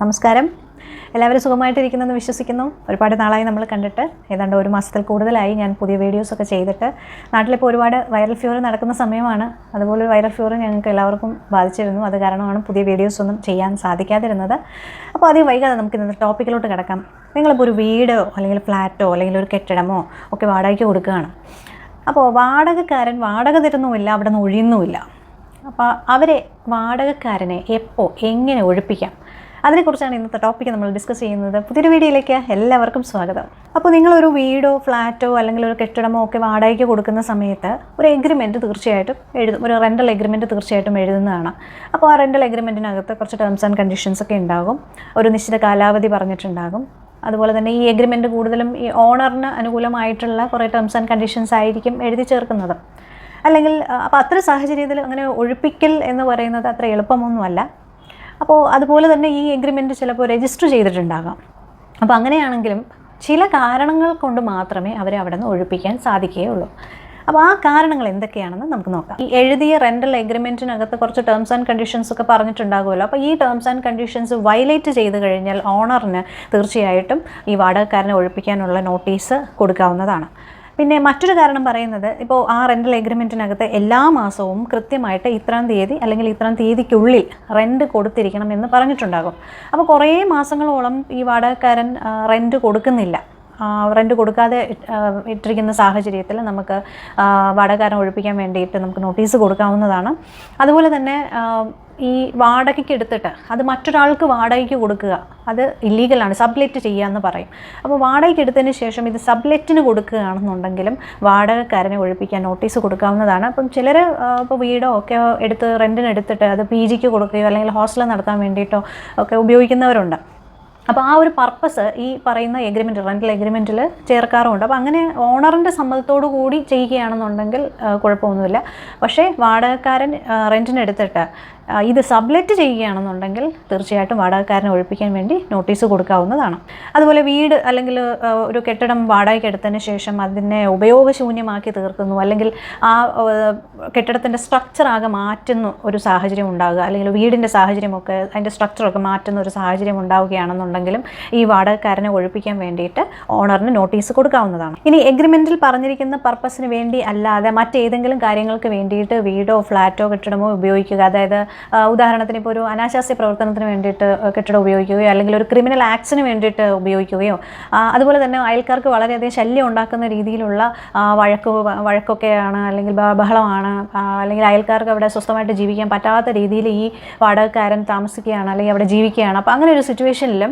നമസ്കാരം. എല്ലാവരും സുഖമായിട്ടിരിക്കുന്നെന്ന് വിശ്വസിക്കുന്നു. ഒരുപാട് നാളായി നമ്മൾ കണ്ടിട്ട് ഏതാണ്ട് ഒരു മാസത്തിൽ കൂടുതലായി ഞാൻ പുതിയ വീഡിയോസൊക്കെ ചെയ്തിട്ട്. നാട്ടിലിപ്പോൾ ഒരുപാട് വൈറൽ ഫ്യൂർ നടക്കുന്ന സമയമാണ്. അതുപോലെ വൈറൽ ഫ്യൂർ ഞങ്ങൾക്ക് എല്ലാവർക്കും ബാധിച്ചിരുന്നു. അത് കാരണമാണ് പുതിയ വീഡിയോസ് ഒന്നും ചെയ്യാൻ സാധിക്കാതിരുന്നത്. അപ്പോൾ അധികം വൈകാതെ നമുക്ക് ഇന്നത്തെ ടോപ്പിക്കിലോട്ട് കിടക്കാം. നിങ്ങളിപ്പോൾ ഒരു വീടോ അല്ലെങ്കിൽ ഫ്ലാറ്റോ അല്ലെങ്കിൽ ഒരു കെട്ടിടമോ ഒക്കെ വാടകയ്ക്ക് കൊടുക്കുകയാണ്. അപ്പോൾ വാടകക്കാരൻ വാടക തരുന്നുമില്ല അവിടെ നിന്ന് ഒഴിയുന്നുമില്ല. അപ്പോൾ അവരെ വാടകക്കാരനെ എപ്പോൾ എങ്ങനെ ഒഴിപ്പിക്കാം? അതിനെക്കുറിച്ചാണ് ഇന്നത്തെ ടോപ്പിക് നമ്മൾ ഡിസ്കസ് ചെയ്യുന്നത്. പുതിയൊരു വീഡിയോയിലേക്ക് എല്ലാവർക്കും സ്വാഗതം. അപ്പോൾ നിങ്ങളൊരു വീടോ ഫ്ലാറ്റോ അല്ലെങ്കിൽ ഒരു കെട്ടിടമോ ഒക്കെ വാടകയ്ക്ക് കൊടുക്കുന്ന സമയത്ത് ഒരു എഗ്രിമെന്റ് തീർച്ചയായിട്ടും എഴുതും. ഒരു റെന്റൽ എഗ്രിമെന്റ് തീർച്ചയായിട്ടും എഴുതുന്നതാണ്. അപ്പോൾ ആ റെന്റൽ എഗ്രിമെന്റിനകത്ത് കുറച്ച് ടേംസ് ആൻഡ് കണ്ടീഷൻസ് ഒക്കെ ഉണ്ടാകും. ഒരു നിശ്ചിത കാലാവധി പറഞ്ഞിട്ടുണ്ടാകും. അതുപോലെ തന്നെ ഈ എഗ്രിമെന്റ് കൂടുതലും ഈ ഓണറിന് അനുകൂലമായിട്ടുള്ള കുറേ ടേംസ് ആൻഡ് കണ്ടീഷൻസ് ആയിരിക്കും എഴുതി ചേർക്കുന്നത്. അല്ലെങ്കിൽ അപ്പോൾ അത്ര സാഹചര്യത്തിൽ അങ്ങനെ ഒഴിപ്പിക്കൽ എന്ന് പറയുന്നത് അത്ര എളുപ്പമൊന്നുമല്ല. അപ്പോൾ അതുപോലെ തന്നെ ഈ എഗ്രിമെന്റ് ചിലപ്പോൾ രജിസ്റ്റർ ചെയ്തിട്ടുണ്ടാകാം. അപ്പോൾ അങ്ങനെയാണെങ്കിലും ചില കാരണങ്ങൾ കൊണ്ട് മാത്രമേ അവരെ അവിടെ നിന്ന് ഒഴിപ്പിക്കാൻ സാധിക്കുകയുള്ളൂ. അപ്പോൾ ആ കാരണങ്ങൾ എന്തൊക്കെയാണെന്ന് നമുക്ക് നോക്കാം. ഈ എഴുതിയ റെന്റൽ എഗ്രിമെന്റിനകത്ത് കുറച്ച് ടേംസ് ആൻഡ് കണ്ടീഷൻസ് ഒക്കെ പറഞ്ഞിട്ടുണ്ടാകുമല്ലോ. അപ്പോൾ ഈ ടേംസ് ആൻഡ് കണ്ടീഷൻസ് വയലേറ്റ് ചെയ്ത് കഴിഞ്ഞാൽ ഓണറിന് തീർച്ചയായിട്ടും ഈ വാടകക്കാരനെ ഒഴിപ്പിക്കാനുള്ള നോട്ടീസ് കൊടുക്കാവുന്നതാണ്. പിന്നെ മറ്റൊരു കാരണം പറയുന്നത് ഇപ്പോൾ ആ റെന്റൽ എഗ്രിമെന്റിനകത്ത് എല്ലാ മാസവും കൃത്യമായിട്ട് ഇത്രാം തീയതി അല്ലെങ്കിൽ ഇത്രാം തീയതിക്കുള്ളിൽ റെന്റ് കൊടുത്തിരിക്കണം എന്ന് പറഞ്ഞിട്ടുണ്ടാകും. അപ്പോൾ കുറേ മാസങ്ങളോളം ഈ വാടകക്കാരൻ റെന്റ് കൊടുക്കുന്നില്ല. റെന്റ് കൊടുക്കാതെ ഇട്ടിരിക്കുന്ന സാഹചര്യത്തിൽ നമുക്ക് വാടകക്കാരൻ ഒഴിപ്പിക്കാൻ വേണ്ടിയിട്ട് നമുക്ക് നോട്ടീസ് കൊടുക്കാവുന്നതാണ്. അതുപോലെ തന്നെ ഈ വാടകയ്ക്ക് എടുത്തിട്ട് അത് മറ്റൊരാൾക്ക് വാടകയ്ക്ക് കൊടുക്കുക. അത് ഇല്ലീഗലാണ് സബ്ലെറ്റ് ചെയ്യുക എന്ന് പറയും. അപ്പോൾ വാടകയ്ക്ക് എടുത്തതിന് ശേഷം ഇത് സബ്ലെറ്റിന് കൊടുക്കുകയാണെന്നുണ്ടെങ്കിലും വാടകക്കാരനെ ഒഴിപ്പിക്കാൻ നോട്ടീസ് കൊടുക്കാവുന്നതാണ്. അപ്പം ചിലർ ഇപ്പോൾ വീടോ ഒക്കെ എടുത്ത് റെന്റിന് എടുത്തിട്ട് അത് പി ജിക്ക് കൊടുക്കുകയോ അല്ലെങ്കിൽ ഹോസ്റ്റൽ നടത്താൻ വേണ്ടിയിട്ടോ ഒക്കെ ഉപയോഗിക്കുന്നവരുണ്ട്. അപ്പോൾ ആ ഒരു പർപ്പസ് ഈ പറയുന്ന എഗ്രിമെന്റ് റെന്റൽ എഗ്രിമെന്റിൽ ചേർക്കാറുമുണ്ട്. അപ്പോൾ അങ്ങനെ ഓണറിന്റെ സമ്മതത്തോടു കൂടി ചെയ്യുകയാണെന്നുണ്ടെങ്കിൽ കുഴപ്പമൊന്നുമില്ല. പക്ഷേ വാടകക്കാരൻ റെന്റിനെടുത്തിട്ട് ഇത് സബ്ലെറ്റ് ചെയ്യുകയാണെന്നുണ്ടെങ്കിൽ തീർച്ചയായിട്ടും വാടകക്കാരനെ ഒഴിപ്പിക്കാൻ വേണ്ടി നോട്ടീസ് കൊടുക്കാവുന്നതാണ്. അതുപോലെ വീട് അല്ലെങ്കിൽ ഒരു കെട്ടിടം വാടകയ്ക്ക് എടുത്തതിന് ശേഷം അതിനെ ഉപയോഗശൂന്യമാക്കി തീർക്കുന്നു. അല്ലെങ്കിൽ ആ കെട്ടിടത്തിന്റെ സ്ട്രക്ചർ ആകെ മാറ്റുന്ന ഒരു സാഹചര്യം ഉണ്ടാകുക. അല്ലെങ്കിൽ വീടിന്റെ സാഹചര്യമൊക്കെ അതിന്റെ സ്ട്രക്ചറൊക്കെ മാറ്റുന്ന ഒരു സാഹചര്യം ഉണ്ടാവുകയാണെന്നുണ്ടെങ്കിലും ഈ വാടകക്കാരനെ ഒഴിപ്പിക്കാൻ വേണ്ടിയിട്ട് ഓണറിന് നോട്ടീസ് കൊടുക്കാവുന്നതാണ്. ഇനി എഗ്രിമെന്റിൽ പറഞ്ഞിരിക്കുന്ന പർപ്പസിന് വേണ്ടി അല്ലാതെ മറ്റേതെങ്കിലും കാര്യങ്ങൾക്ക് വേണ്ടിയിട്ട് വീടോ ഫ്ലാറ്റോ കെട്ടിടമോ ഉപയോഗിക്കുക അതായത് ഉദാഹരണത്തിന് ഇപ്പോൾ ഒരു അനാശാസ്യ പ്രവർത്തനത്തിന് വേണ്ടിയിട്ട് കെട്ടിടം ഉപയോഗിക്കുകയോ അല്ലെങ്കിൽ ഒരു ക്രിമിനൽ ആക്ട്സിന് വേണ്ടിയിട്ട് ഉപയോഗിക്കുകയോ അതുപോലെ തന്നെ അയൽക്കാർക്ക് വളരെയധികം ശല്യം ഉണ്ടാക്കുന്ന രീതിയിലുള്ള വഴക്ക് വഴക്കൊക്കെയാണ് അല്ലെങ്കിൽ ബഹളമാണ് അല്ലെങ്കിൽ അയൽക്കാർക്ക് അവിടെ സ്വസ്ഥമായിട്ട് ജീവിക്കാൻ പറ്റാത്ത രീതിയിൽ ഈ വാടകക്കാരൻ താമസിക്കുകയാണ് അല്ലെങ്കിൽ അവിടെ ജീവിക്കുകയാണ്. അപ്പോൾ അങ്ങനെ ഒരു സിറ്റുവേഷനിലും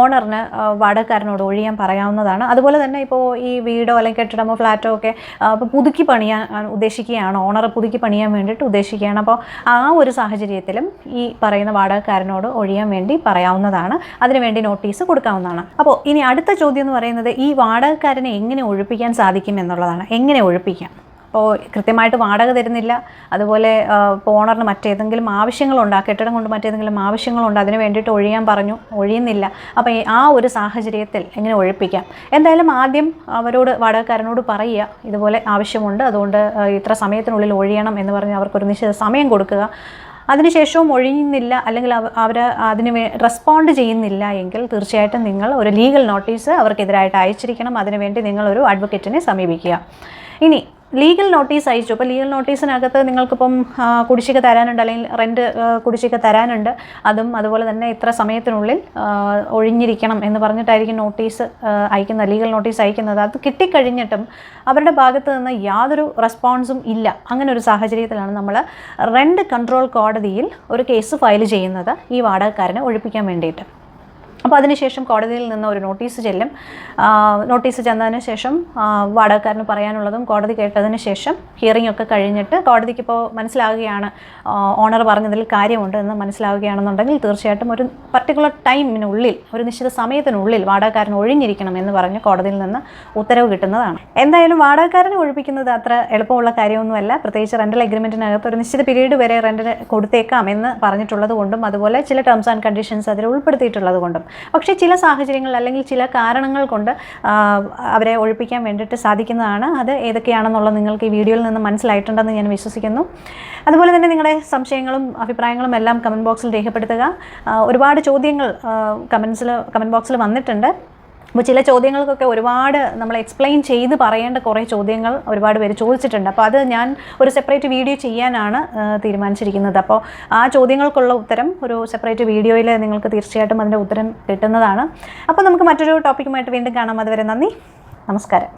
ഓണറിന് വാടകക്കാരനോട് ഒഴിയാൻ പറയാവുന്നതാണ്. അതുപോലെ തന്നെ ഇപ്പോൾ ഈ വീടോ അല്ലെങ്കിൽ കെട്ടിടമോ ഫ്ലാറ്റോ ഒക്കെ ഇപ്പോൾ പുതുക്കി പണിയാൻ ഉദ്ദേശിക്കുകയാണ്. ഓണർ പുതുക്കി പണിയാൻ വേണ്ടിയിട്ട് ഉദ്ദേശിക്കുകയാണ്. അപ്പോൾ ആ ഒരു സാഹചര്യത്തിലും ഈ പറയുന്ന വാടകക്കാരനോട് ഒഴിയാൻ വേണ്ടി പറയാവുന്നതാണ്. അതിനുവേണ്ടി നോട്ടീസ് കൊടുക്കാവുന്നതാണ്. അപ്പോൾ ഇനി അടുത്ത ചോദ്യം എന്ന് പറയുന്നത് ഈ വാടകക്കാരനെ എങ്ങനെ ഒഴിപ്പിക്കാൻ സാധിക്കും എന്നുള്ളതാണ്. എങ്ങനെ ഒഴിപ്പിക്കാം? അപ്പോൾ കൃത്യമായിട്ട് വാടക തരുന്നില്ല. അതുപോലെ ഇപ്പോൾ ഓണറിന് മറ്റേതെങ്കിലും ആവശ്യങ്ങളുണ്ട് ആ കെട്ടിടം കൊണ്ട് മറ്റേതെങ്കിലും ആവശ്യങ്ങളുണ്ട് അതിന് വേണ്ടിയിട്ട് ഒഴിയാൻ പറഞ്ഞു ഒഴിയുന്നില്ല. അപ്പോൾ ആ ഒരു സാഹചര്യത്തിൽ എങ്ങനെ ഒഴിപ്പിക്കാം? എന്തായാലും ആദ്യം അവരോട് വാടകക്കാരനോട് പറയുക ഇതുപോലെ ആവശ്യമുണ്ട് അതുകൊണ്ട് ഇത്ര സമയത്തിനുള്ളിൽ ഒഴിയണം എന്ന് പറഞ്ഞ് അവർക്കൊരു നിശ്ചിത സമയം കൊടുക്കുക. അതിനുശേഷവും ഒഴിയുന്നില്ല അല്ലെങ്കിൽ അവർ അതിന് റെസ്പോണ്ട് ചെയ്യുന്നില്ല എങ്കിൽ തീർച്ചയായിട്ടും നിങ്ങൾ ഒരു ലീഗൽ നോട്ടീസ് അവർക്കെതിരായിട്ട് അയച്ചിരിക്കണം അതിനുവേണ്ടി നിങ്ങളൊരു അഡ്വക്കേറ്റിനെ സമീപിക്കുക. ഇനി ലീഗൽ നോട്ടീസ് അയച്ചു. അപ്പോൾ ലീഗൽ നോട്ടീസിനകത്ത് നിങ്ങൾക്കിപ്പം കുടിശ്ശിക തരാനുണ്ട് അല്ലെങ്കിൽ റെന്റ് കുടിശ്ശിക തരാനുണ്ട്. അതും അതുപോലെ തന്നെ ഇത്ര സമയത്തിനുള്ളിൽ ഒഴിഞ്ഞിരിക്കണം എന്ന് പറഞ്ഞിട്ടായിരിക്കും നോട്ടീസ് അയക്കുന്നത് ലീഗൽ നോട്ടീസ് അയക്കുന്നത്. അത് കിട്ടിക്കഴിഞ്ഞിട്ടും അവരുടെ ഭാഗത്ത് നിന്ന് യാതൊരു റെസ്പോൺസും ഇല്ല. അങ്ങനെ ഒരു സാഹചര്യത്തിലാണ് നമ്മൾ റെന്റ് കൺട്രോൾ കോടതിയിൽ ഒരു കേസ് ഫയൽ ചെയ്യുന്നത് ഈ വാടകക്കാരനെ ഒഴിപ്പിക്കാൻ വേണ്ടിയിട്ട്. അപ്പോൾ അതിനുശേഷം കോടതിയിൽ നിന്ന് ഒരു നോട്ടീസ് ചെല്ലും. നോട്ടീസ് ചെന്നതിന് ശേഷം വാടകക്കാരന് പറയാനുള്ളതും കോടതി കേട്ടതിന് ശേഷം ഹിയറിംഗ് ഒക്കെ കഴിഞ്ഞിട്ട് കോടതിക്ക് ഇപ്പോൾ മനസ്സിലാവുകയാണ് ഓണർ പറഞ്ഞതിൽ കാര്യമുണ്ട് എന്ന് മനസ്സിലാവുകയാണെന്നുണ്ടെങ്കിൽ തീർച്ചയായിട്ടും ഒരു പർട്ടിക്കുലർ ടൈമിനുള്ളിൽ ഒരു നിശ്ചിത സമയത്തിനുള്ളിൽ വാടകക്കാരൻ ഒഴിഞ്ഞിരിക്കണം എന്ന് പറഞ്ഞ് കോടതിയിൽ നിന്ന് ഉത്തരവ് കിട്ടുന്നതാണ്. എന്തായാലും വാടകക്കാരനെ ഒഴിപ്പിക്കുന്നത് അത്ര എളുപ്പമുള്ള കാര്യമൊന്നുമല്ല. പ്രത്യേകിച്ച് റെന്റൽ എഗ്രിമെന്റിനകത്ത് ഒരു നിശ്ചിത പീരീഡ് വരെ റെന്റിന് കൊടുത്തേക്കാം എന്ന് പറഞ്ഞിട്ടുള്ളത് കൊണ്ടും അതുപോലെ ചില ടേംസ് ആൻഡ് കണ്ടീഷൻസ് അതിൽ ഉൾപ്പെടുത്തിയിട്ടുള്ളത് കൊണ്ടും പക്ഷേ ചില സാഹചര്യങ്ങൾ അല്ലെങ്കിൽ ചില കാരണങ്ങൾ കൊണ്ട് അവരെ ഒഴിപ്പിക്കാൻ വേണ്ടിയിട്ട് സാധിക്കുന്നതാണ്. അത് ഏതൊക്കെയാണെന്നുള്ളത് നിങ്ങൾക്ക് ഈ വീഡിയോയിൽ നിന്ന് മനസ്സിലായിട്ടുണ്ടെന്ന് ഞാൻ വിശ്വസിക്കുന്നു. അതുപോലെ തന്നെ നിങ്ങളുടെ സംശയങ്ങളും അഭിപ്രായങ്ങളും എല്ലാം കമന്റ് ബോക്സിൽ രേഖപ്പെടുത്തുക. ഒരുപാട് ചോദ്യങ്ങൾ കമൻസിൽ കമന്റ് ബോക്സിൽ വന്നിട്ടുണ്ട്. അപ്പോൾ ചില ചോദ്യങ്ങൾക്കൊക്കെ ഒരുപാട് നമ്മൾ എക്സ്പ്ലെയിൻ ചെയ്ത് പറയേണ്ട കുറേ ചോദ്യങ്ങൾ ഒരുപാട് പേര് ചോദിച്ചിട്ടുണ്ട്. അപ്പോൾ അത് ഞാൻ ഒരു സെപ്പറേറ്റ് വീഡിയോ ചെയ്യാനാണ് തീരുമാനിച്ചിരിക്കുന്നത്. അപ്പോൾ ആ ചോദ്യങ്ങൾക്കുള്ള ഉത്തരം ഒരു സെപ്പറേറ്റ് വീഡിയോയിൽ നിങ്ങൾക്ക് തീർച്ചയായിട്ടും അതിന്റെ ഉത്തരം കിട്ടുന്നതാണ്. അപ്പോൾ നമുക്ക് മറ്റൊരു ടോപ്പിക്കുമായിട്ട് വീണ്ടും കാണാം. അതുവരെ നന്ദി. നമസ്കാരം.